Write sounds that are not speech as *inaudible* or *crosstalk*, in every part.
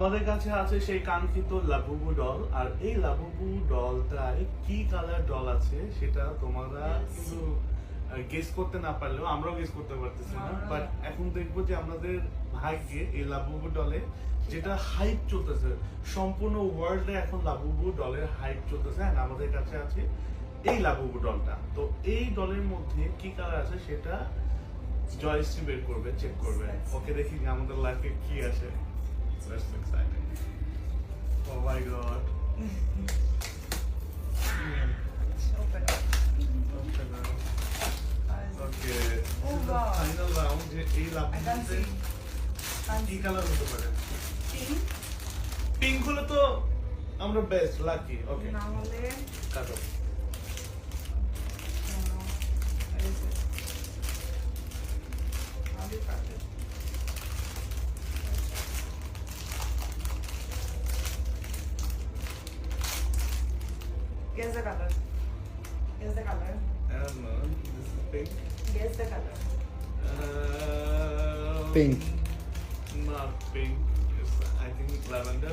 আমাদের কাছে আছে সেই কাঙ্ক্ষিত লাবুবু ডল আর এই লাবুবু ডলটায় কি কালার ডল আছে সেটা তোমরা কিন্তু গেস করতে না পারলেও আমরাও গেস করতে পারতেছি না বাট এখন দেখব যে আমাদের ভাগ্যে এই ডলে যেটা হাইপ চলতেছে সম্পূর্ণ ওয়ার্ল্ডে এখন লাবুবু ডলের হাইপ চলতেছে and আমাদের কাছে আছে এই লাবুবু ডলটা তো এই ডলের মধ্যে কি কালার আছে সেটা জয়শ্রী বের করবে চেক করবে। ওকে দেখি আমাদের লাইফে কি আছে। My god. Okay. Oh God. final round এই লাভগুলোতে কি. কালার হতে পারে. পিঙ্ক হলে তো আমরা বেস্ট লাকি ওকে না হলে কাটো Guess the color. Guess the color. I don't know. This is pink. Guess the color. Um, Pink. Not pink. It's, I think lavender. *laughs*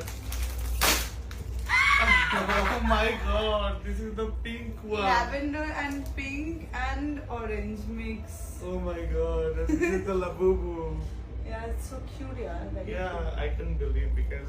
oh my god, this is the pink one. Lavender and pink and orange mix. Oh my god, this is the *laughs* labubu. Yeah, it's so cute, yeah. Very Yeah, I can believe because